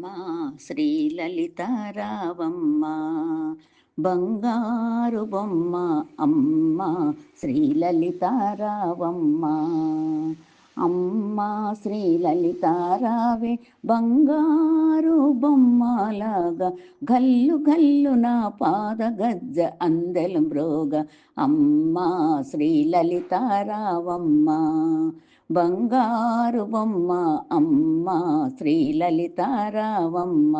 అమ్మ శ్రీలలితారావమ్మ బంగారు బొమ్మ అమ్మ శ్రీలలితారావమ్మ. అమ్మా శ్రీ లలితారావే బంగారు బొమ్మలాగా గల్లు గల్లు నా పాద గజ్జ అందెలు మ్రోగ. అమ్మా శ్రీ లలితారావమ్మ బంగారు బొమ్మ అమ్మ శ్రీలలితారావమ్మ.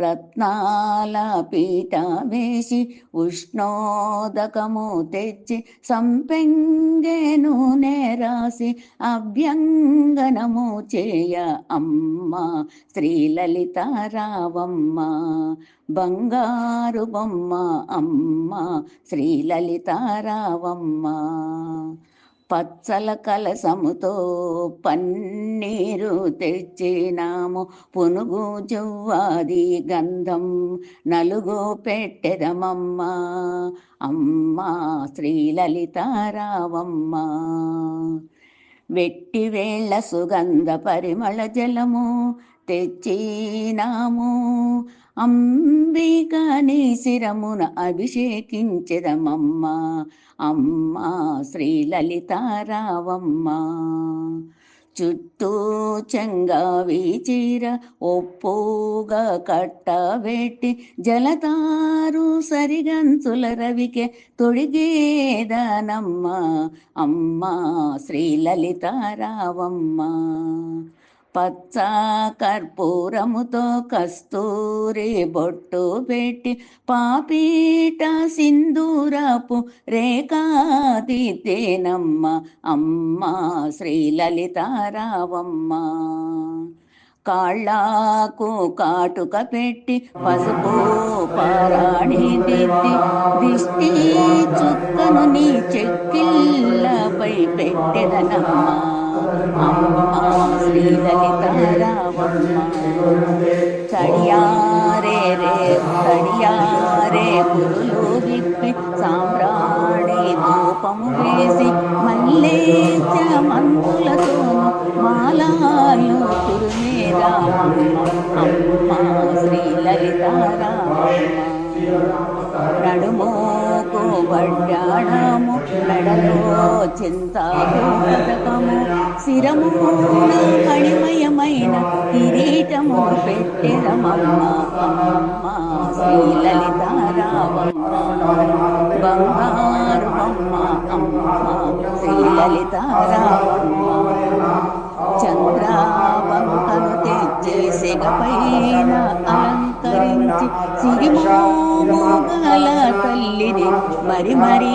రత్నాల పీట వేసి ఉష్ణోదకము తెచ్చి సంపెంగే నేరాసి రాసి అభ్యంగనము చేయ అమ్మ. శ్రీలలితారావమ్మ బంగారు బొమ్మ అమ్మ. శ్రీలలితారావమ్మ పచ్చల కలసముతో పన్నీరు తెచ్చినాము. పునుగు జువ్వాది గంధం నలుగు పెట్టెదమమ్మ. అమ్మ శ్రీలలితారావమ్మ వెట్టి వేళ్ళ సుగంధ పరిమళ జలము తెచ్చినాము. అంబికని శిరమున అభిషేకించదమమ్మ. అమ్మ శ్రీలలితారావమ్మ చుట్టూ చెంగావి చీర ఒప్పుగా కట్టబెట్టి జలతారు సరిగంచుల రవికే తొడిగేదనమ్మ. అమ్మ శ్రీలలితారావమ్మ పచ్చ కర్పూరముతో కస్తూరి బొట్టు పెట్టి పాపీట సింధూరపు రేఖాదితేనమ్మ అమ్మ శ్రీలలితారావమ్మ కాళ్ళకు కాటుక పెట్టి పసుపు పారాణి దిద్ది దిష్టి చుక్కను నీ చెక్కిళ్ళపై పెట్టెదనమ్మ. అమ్మ శ్రీలలితారావమ్మ చడియారే రే చడియారే గురులు విప్పి సామ్రా ధూపము వేసి మల్లే మంతులతోను మాలాలు తురుమేరామమ్మ అమ్మ శ్రీలలితారామమ్మ నడుమోకు వడ్డాణము మెడలో చింతాకము శిరము కణిమయమైన కిరీటము పెట్టెదమమ్మ అమ్మ శ్రీలలితారామమ్మ బంగారు బొమ్మ అమ్మ శ్రీలలితారామమ్మ చంద్రావంకను తెచ్చి సెగపైన అలంకరించి సిరిమోగల తల్లిని మరి మరీ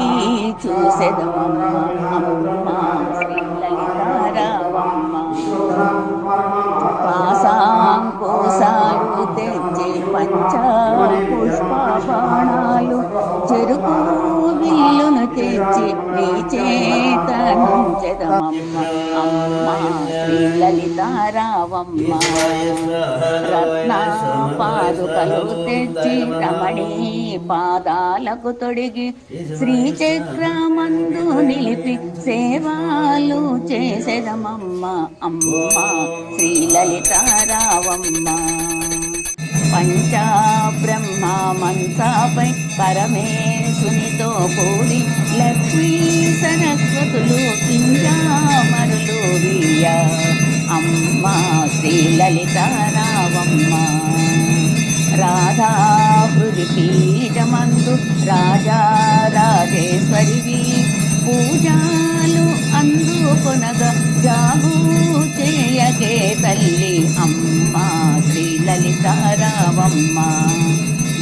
చూసెదమమ్మ పుష్పాణాలు చెరుకు విల్లును తెచ్చి నీ చేత శ్రీలలితారావమ్మ రత్న పాదుకలు తెచ్చి రమణీ పాదాలకు తొడిగి శ్రీచక్రమందు నిలిపి సేవాలు చేసేదమమ్మ. అమ్మ శ్రీలలితారావమ్మ పంచ బ్రహ్మమంతాపై పరమేశునితో కూడి లక్ష్మీ సరస్వతులు కింజామరులు వీయ. అమ్మ శ్రీలలితారావమ్మ రాధా హృది పీఠమందు రాజా రాజేశ్వరివి పూజాలు అందుకొనగా జాగు చేయగే తల్లి. అమ్మా శ్రీలలితారావమ్మ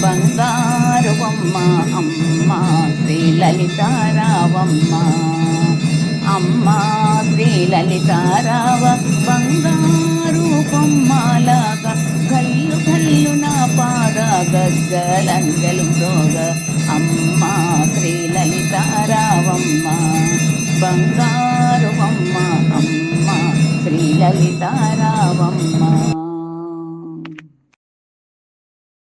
బంగారువమ్మ అమ్మ శ్రీలలితారావమ్మ అమ్మ శ్రీలలితారావ బంగారు బొమ్మలాగా కల్లు కల్లు నా పాద గజ్జలంగలు రోగ అమ్మ శ్రీలలితారావమ్మ బంగారువమ్మ అమ్మ శ్రీలలితారావమ్మ.